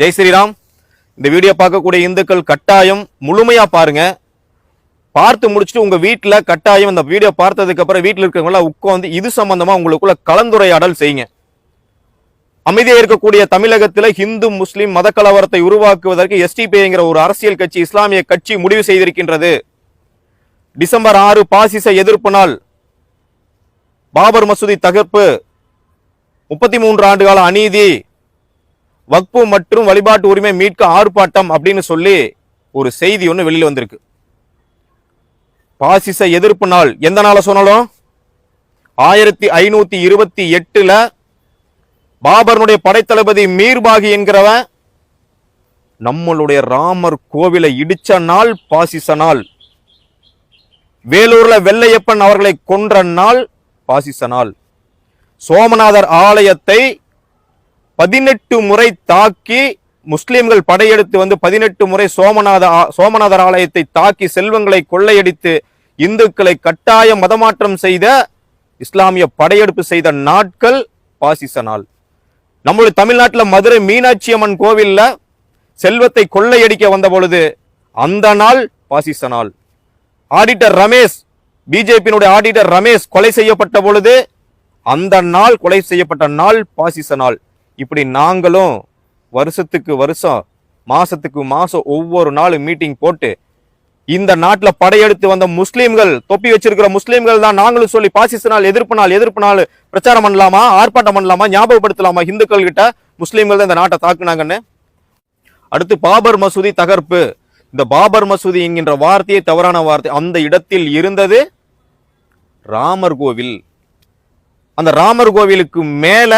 ஜெய் ஸ்ரீராம். இந்த வீடியோ பார்க்கக்கூடிய இந்துக்கள் கட்டாயம் முழுமையாக பாருங்கள் பார்த்து முடிச்சுட்டு உங்கள் வீட்டில் கட்டாயம் இந்த வீடியோ பார்த்ததுக்கு அப்புறம் இருக்கிறவங்களாம் உட்காந்து இது சம்மந்தமாக உங்களுக்குள்ள கலந்துரையாடல் செய்யுங்க. அமைதியாக இருக்கக்கூடிய தமிழகத்தில் ஹிந்து முஸ்லீம் மத கலவரத்தை உருவாக்குவதற்கு எஸ்டிபிங்கிற ஒரு அரசியல் கட்சி இஸ்லாமிய கட்சி முடிவு செய்திருக்கின்றது. டிசம்பர் ஆறு பாசிச எதிர்ப்பு நாள். பாபர் மசூதி தகர்ப்பு. முப்பத்தி மூன்று ஆண்டு கால அநீதி. வக்பு மற்றும் வழிபாட்டு உரிமை மீட்க ஆர்ப்பாட்டம் அப்படின்னு சொல்லி ஒரு செய்தி ஒன்று வெளியில் வந்திருக்கு. பாசிச எதிர்ப்பு நாள். எந்த நாளை சொன்னாலும்? ஆயிரத்தி ஐநூத்தி இருபத்தி எட்டுல பாபர்னுடைய படைத்தளபதி மீர்பாகி என்கிறவன் நம்மளுடைய ராமர் கோவிலை இடிச்ச நாள் பாசிச நாள். வேலூர்ல வெள்ளையப்பன் அவர்களை கொன்ற நாள் பாசிச நாள். சோமநாதர் ஆலயத்தை பதினெட்டு முறை தாக்கி முஸ்லிம்கள் படையெடுத்து வந்து பதினெட்டு முறை சோமநாத சோமநாதர் ஆலயத்தை தாக்கி செல்வங்களை கொள்ளையடித்து இந்துக்களை கட்டாய மதமாற்றம் செய்த இஸ்லாமிய படையெடுப்பு செய்த நாட்கள் பாசிச நாள் நம்மளுடைய தமிழ்நாட்டில் மதுரை மீனாட்சி அம்மன் கோவில்ல செல்வத்தை கொள்ளையடிக்க வந்த பொழுது அந்த நாள் பாசிச நாள் ஆடிட்டர் ரமேஷ் பிஜேபியினுடைய ஆடிட்டர் ரமேஷ் கொலை செய்யப்பட்ட பொழுது அந்த நாள் கொலை செய்யப்பட்ட நாள் பாசிச நாள் இப்படி நாங்களும் வருஷத்துக்கு வருஷம் மாசத்துக்கு மாசம் ஒவ்வொரு நாளும் மீட்டிங் போட்டு இந்த நாட்டில் படையெடுத்து வந்த முஸ்லீம்கள் தொப்பி வச்சிருக்கிற முஸ்லீம்கள் தான் நாங்களும் சொல்லி பாசிச நாள் எதிர்ப்பு நாள் எதிர்ப்பு நாள் பிரச்சாரம் பண்ணலாமா ஆர்ப்பாட்டம் பண்ணலாமா ஞாபகப்படுத்தலாமா இந்துக்கள் கிட்ட முஸ்லீம்கள் தான் இந்த நாட்டை தாக்குனாங்கன்னு? அடுத்து பாபர் மசூதி தகர்ப்பு. இந்த பாபர் மசூதி என்கின்ற வார்த்தையே தவறான வார்த்தை. அந்த இடத்தில் இருந்தது ராமர் கோவில். அந்த ராமர் கோவிலுக்கு மேல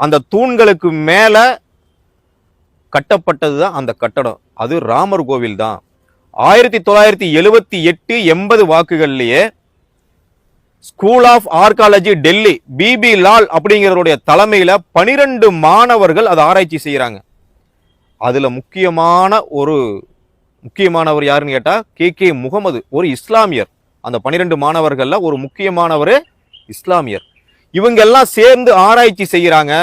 அந்த தூண்களுக்கு மேல கட்டப்பட்டது தான் அந்த கட்டடம். அது ராமர் கோவில் தான் ஆயிரத்தி தொள்ளாயிரத்தி எழுபத்தி எட்டு எண்பது வாக்குகள்லேயே school of archaeology Delhi B B அப்படிங்கிறவருடைய தலைமையில் பனிரெண்டு மாணவர்கள் அதை ஆராய்ச்சி செய்கிறாங்க அதில் முக்கியமான ஒரு முக்கியமானவர் யாருன்னு கேட்டால் கே. கே. முகமது ஒரு இஸ்லாமியர். அந்த பனிரெண்டு மாணவர்களில் ஒரு முக்கியமானவர் இஸ்லாமியர். இவங்க எல்லாம் சேர்ந்து ஆராய்ச்சி செய்கிறாங்க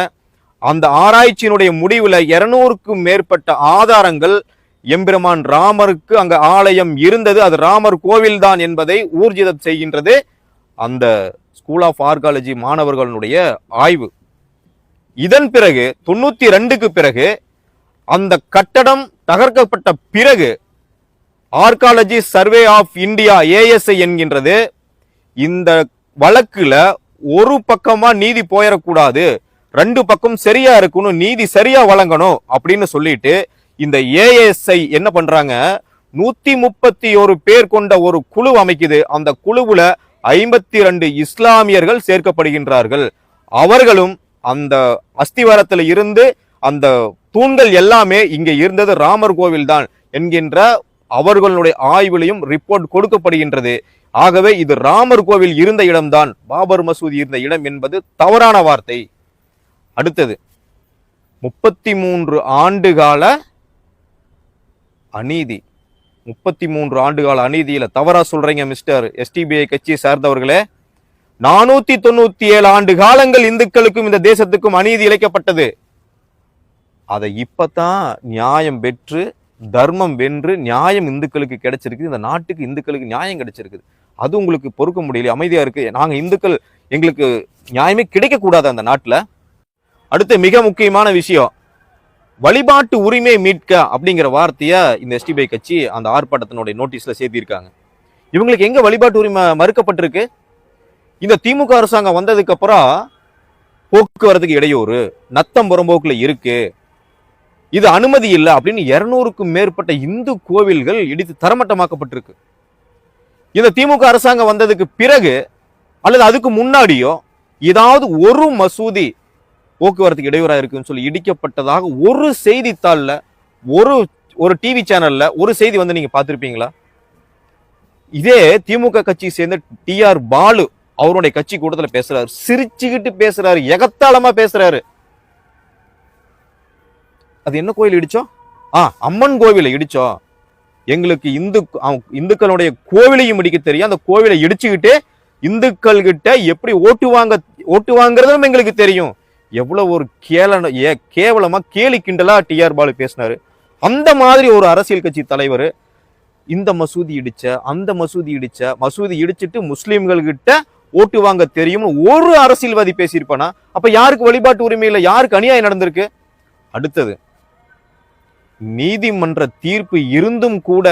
அந்த ஆராய்ச்சியினுடைய முடிவில் இருநூறுக்கும் மேற்பட்ட ஆதாரங்கள் எம்பெருமான் ராமருக்கு அங்க ஆலயம் இருந்தது. அது ராமர் கோவில் தான் என்பதை ஊர்ஜிதம் செய்கின்றது. அந்த ஸ்கூல் ஆஃப் ஆர்காலஜி மாணவர்களுடைய ஆய்வு. இதன் பிறகு தொண்ணூத்தி ரெண்டுக்கு பிறகு அந்த கட்டடம் தகர்க்கப்பட்ட பிறகு archaeology survey of India ASI என்கின்றது. இந்த வழக்குல ஒரு பக்கமா நீதி போயிடக்கூடாது. ரெண்டு பக்கம் சரியா இருக்கணும் நீதி சரியா வழங்கணும் அப்படின்னு சொல்லிட்டு இந்த ஏஎஸ்ஐ என்ன பண்றாங்க? நூத்தி முப்பத்தி ஒரு பேர் கொண்ட ஒரு குழு அமைக்குது. அந்த குழுவுல ஐம்பத்தி ரெண்டு இஸ்லாமியர்கள் சேர்க்கப்படுகின்றார்கள். அவர்களும் அந்த அஸ்திவாரத்தில் இருந்து அந்த தூண்கள் எல்லாமே இங்க இருந்தது. ராமர் கோவில் தான் என்கின்ற அவர்களுடைய ஆய்விலையும் ரிப்போர்ட் கொடுக்கப்படுகின்றது. ஆகவே இது ராமர் கோவில் இருந்த இடம்தான். பாபர் மசூதி இருந்த இடம் என்பது தவறான வார்த்தை. அடுத்தது முப்பத்தி மூன்று ஆண்டு கால அநீதி. முப்பத்தி மூன்று ஆண்டு கால அநீதியில தவறா சொல்றீங்க மிஸ்டர் எஸ்டிபிஐ கட்சியை சார்ந்தவர்களே நானூத்தி தொண்ணூத்தி ஏழு ஆண்டு காலங்கள் இந்துக்களுக்கும் இந்த தேசத்துக்கும் அநீதி இழைக்கப்பட்டது. அதை இப்பதான் நியாயம் பெற்று தர்மம் வென்று நியாயம் இந்துக்களுக்கு கிடைச்சிருக்குது. இந்த நாட்டுக்கு இந்துக்களுக்கு நியாயம் கிடைச்சிருக்குது. அது உங்களுக்கு பொறுக்க முடியல அமைதியா இருக்கு. நாங்க இந்துக்கள் எங்களுக்கு நியாயமே கிடைக்க கூடாது அந்த நாட்டுல. அடுத்து மிக முக்கியமான விஷயம் வழிபாட்டு உரிமை மீட்க அப்படிங்கிற வார்த்தையை இந்த எஸ்டிபிஐ கட்சி அந்த ஆர்ப்பாட்டத்தினுடைய நோட்டீஸில் சேர்த்திருக்காங்க. இவங்களுக்கு எங்கே வழிபாட்டு உரிமை மறுக்கப்பட்டிருக்கு? இந்த திமுக அரசாங்கம் வந்ததுக்கப்புறம் போக்குவரத்துக்கு இடையூறு நத்தம் புறம்போக்கில் இருக்கு இது அனுமதி இல்லை அப்படின்னு இருநூறுக்கும் மேற்பட்ட இந்து கோவில்கள் இடித்து தரமட்டமாக்கப்பட்டிருக்கு. இந்த திமுக அரசாங்கம் வந்ததுக்கு பிறகு அல்லது அதுக்கு முன்னாடியோ ஏதாவது ஒரு மசூதி போக்குவரத்துக்கு இடையூறாக இருக்குன்னு சொல்லி இடிக்கப்பட்டதாக ஒரு செய்தித்தாள்ல ஒரு ஒரு டிவி சேனல்ல ஒரு செய்தி வந்து நீங்க பார்த்துருப்பீங்களா? இதே திமுக கட்சியை சேர்ந்த டிஆர் பாலு அவருடைய கட்சி கூட்டத்தில் பேசுறாரு. சிரிச்சுக்கிட்டு பேசுறாரு. எகத்தாளமா பேசுறாரு. அது என்ன கோயில் இடிச்சோம் ஆ அம்மன் கோவிலை இடிச்சோம் எங்களுக்கு இந்து இந்துக்களுடைய கோவிலையும் இடிக்க தெரியும். அந்த கோவிலை இடிச்சுக்கிட்டு இந்துக்கள் கிட்ட எப்படி ஓட்டு வாங்க ஓட்டு வாங்குறதும் எங்களுக்கு தெரியும். எவ்வளோ ஒரு கேளன ஏ கேவலமாக கேலி கிண்டலாக டிஆர் பாலு பேசினாரு. அந்த மாதிரி ஒரு அரசியல் கட்சி தலைவர் இந்த மசூதி இடிச்ச அந்த மசூதி இடிச்ச மசூதி இடிச்சிட்டு முஸ்லீம்கள்கிட்ட ஓட்டு வாங்க தெரியும் ஒரு அரசியல்வாதி பேசியிருப்பானா? அப்போ யாருக்கு வழிபாட்டு உரிமை இல்லை? யாருக்கு அநியாயம் நடந்திருக்கு? அடுத்தது நீதிமன்ற தீர்ப்பு இருந்தும் கூட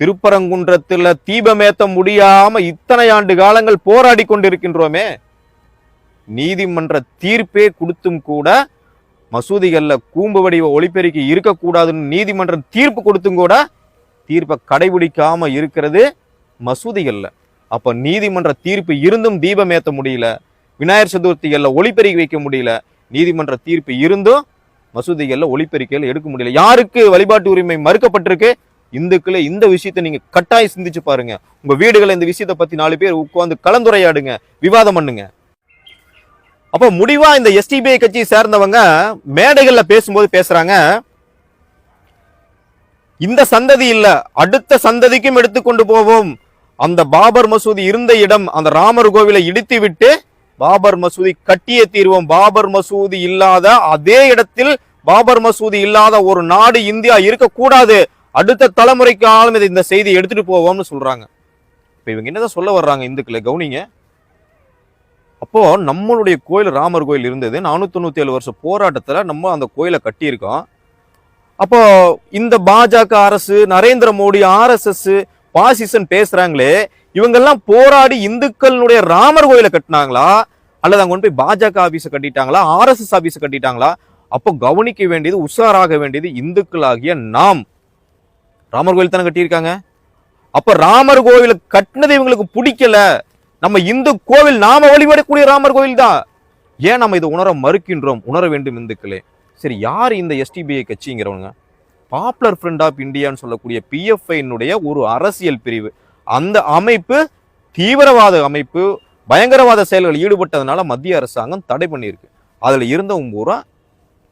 திருப்பரங்குன்றத்தில் தீபமேத்த முடியாம இத்தனை ஆண்டு காலங்கள் போராடி கொண்டிருக்கின்றோமே நீதிமன்ற தீர்ப்பே கொடுத்தும் கூட மசூதிகளில் கூம்பு வடிவ ஒளிப்பெருக்கி இருக்கக்கூடாதுன்னு நீதிமன்றம் தீர்ப்பு கொடுத்தும் கூட தீர்ப்பை கடைபிடிக்காமல் இருக்கிறது மசூதிகளில். அப்போ நீதிமன்ற தீர்ப்பு இருந்தும் தீபம் ஏற்ற முடியல விநாயகர் சதுர்த்திகளில் ஒளிப்பெருக்கி வைக்க முடியல நீதிமன்ற தீர்ப்பு இருந்தும் மசூதிகளில் ஒளிப்பெருக்கையில் எடுக்க முடியல. யாருக்கு வழிபாட்டு உரிமை மறுக்கப்பட்டிருக்கு? இந்துக்களே இந்த விஷயத்தை நீங்க கட்டாயம் சிந்திச்சு பாருங்க. உங்க வீடுகளை இந்த விஷயத்தை பத்தி நாலு பேர் உட்காந்து கலந்துரையாடுங்க விவாதம் பண்ணுங்க. அப்போ முடிவா இந்த எஸ்டிபிஐ கட்சியை சேர்ந்தவங்க மேடைகள்ல பேசும்போது பேசுறாங்க. இந்த சந்ததி இல்ல அடுத்த சந்ததிக்கும் எடுத்துக்கொண்டு போவோம். அந்த பாபர் மசூதி இருந்த இடம் அந்த ராமர் கோவிலை இடித்து விட்டு பாபர் மசூதி கட்டியே தீர்வோம். பாபர் மசூதி இல்லாத அதே இடத்தில் பாபர் மசூதி இல்லாத ஒரு நாடு இந்தியா இருக்கக்கூடாது. அடுத்த தலைமுறைக்கு ஆளும் இதை இந்த செய்தியை எடுத்துட்டு போவோம்னு சொல்றாங்க. இப்ப இவங்க என்னதான் சொல்ல வர்றாங்க இந்துக்களை? கவுனிங்க. அப்போது நம்மளுடைய கோயில் ராமர் கோயில் இருந்தது. நானூற்றி தொண்ணூத்தி ஏழு வருஷம் போராட்டத்தில் நம்ம அந்த கோயிலை கட்டியிருக்கோம். அப்போ இந்த பாஜக அரசு நரேந்திர மோடி ஆர்எஸ்எஸ் பாசிசன் பேசுகிறாங்களே இவங்கெல்லாம் போராடி இந்துக்களுடைய ராமர் கோயிலை கட்டினாங்களா? அல்லது அங்கே கொண்டு போய் பாஜக ஆபீஸை கட்டிட்டாங்களா? ஆர்எஸ்எஸ் ஆஃபீஸை கட்டிட்டாங்களா? அப்போ கவனிக்க வேண்டியது உஷாராக வேண்டியது இந்துக்களாகிய நாம். ராமர் கோயில் தானே கட்டியிருக்காங்க. அப்போ ராமர் கோயிலை கட்டினது இவங்களுக்கு பிடிக்கல. நம்ம இந்து கோவில் நாம வழிபடக்கூடிய ராமர் கோவில் தான் ஏன் நம்ம இதை உணர மறுக்கின்றோம்? உணர வேண்டும் இந்துக்களே. சரி யார் இந்த எஸ்டிபிஐ கட்சிங்கிறவங்க பாப்புலர் ஃப்ரெண்ட் ஆஃப் இந்தியான்னு சொல்லக்கூடிய பிஎஃப்ஐனுடைய ஒரு அரசியல் பிரிவு. அந்த அமைப்பு தீவிரவாத அமைப்பு பயங்கரவாத செயல்களில் ஈடுபட்டதுனால மத்திய அரசாங்கம் தடை பண்ணியிருக்கு. அதில் இருந்தவங்க பூரா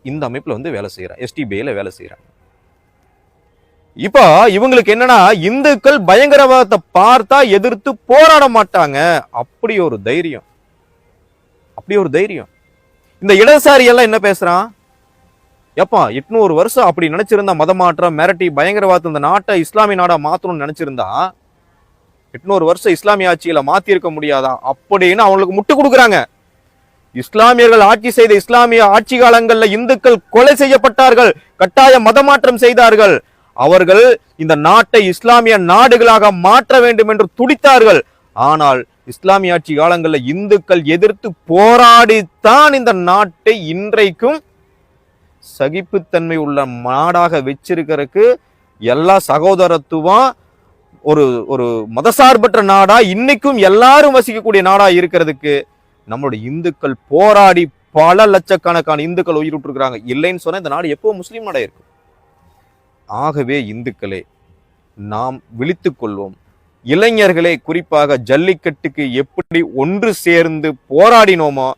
இந்த அமைப்பில் வந்து வேலை செய்கிறான் எஸ்டிபிஐயில் வேலை செய்கிறான் இப்போ இவங்களுக்கு என்னன்னா இந்துக்கள் பயங்கரவாதத்தை பார்த்தா எதிர்த்து போராட மாட்டாங்க. அப்படி ஒரு தைரியம். அப்படி ஒரு தைரியம். இந்த இடதுசாரி எல்லாம் என்ன பேசுறான்? எப்பா எட்நூறு வருஷம் அப்படி நினைச்சிருந்தா மதமாற்றம் மிரட்டி பயங்கரவாதத்தை இந்த நாட்டை இஸ்லாமிய நாடா மாத்தணும்னு நினைச்சிருந்தா எட்நூறு வருஷம் இஸ்லாமிய ஆட்சியில மாத்தி இருக்க முடியாதா? அப்படின்னு அவங்களுக்கு முட்டு கொடுக்குறாங்க. இஸ்லாமியர்கள் ஆட்சி செய்த இஸ்லாமிய ஆட்சி காலங்கள்ல இந்துக்கள் கொலை செய்யப்பட்டார்கள் கட்டாய மதமாற்றம் செய்தார்கள். அவர்கள் இந்த நாட்டை இஸ்லாமிய நாடுகளாக மாற்ற வேண்டும் என்று துடித்தார்கள். ஆனால் இஸ்லாமிய ஆட்சி காலங்களில் இந்துக்கள் எதிர்த்து போராடித்தான் இந்த நாட்டை இன்றைக்கும் சகிப்புத்தன்மை உள்ள நாடாக வச்சிருக்கிறதுக்கு எல்லா சகோதரத்துவம் ஒரு ஒரு மதசார்பற்ற நாடா இன்னைக்கும் எல்லாரும் வசிக்கக்கூடிய நாடா இருக்கிறதுக்கு நம்மளுடைய இந்துக்கள் போராடி பல லட்சக்கணக்கான இந்துக்கள் உயிரிட்டு இருக்கிறாங்க இல்லைன்னு சொன்னா இந்த நாடு எப்போ முஸ்லீம் நாடா இருக்கும். ஆகவே இந்துக்களே நாம் விழித்து கொள்வோம் இளைஞர்களே குறிப்பாக ஜல்லிக்கட்டுக்கு எப்படி ஒன்று சேர்ந்து போராடினோமோ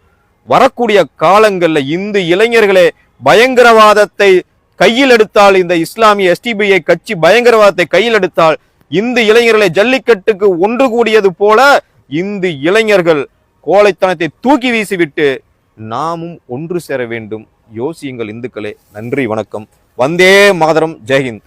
வரக்கூடிய காலங்களில் இந்து இளைஞர்களே பயங்கரவாதத்தை கையில் எடுத்தால் இந்த இஸ்லாமிய எஸ்டிபிஐ கட்சி பயங்கரவாதத்தை கையில் எடுத்தால் இந்து இளைஞர்களை ஜல்லிக்கட்டுக்கு ஒன்று கூடியது போல இந்து இளைஞர்கள் கோழைத்தனத்தை தூக்கி வீசிவிட்டு நாமும் ஒன்று சேர வேண்டும். யோசியுங்கள் இந்துக்களே. நன்றி வணக்கம். వందే మాదరం జై హింద్.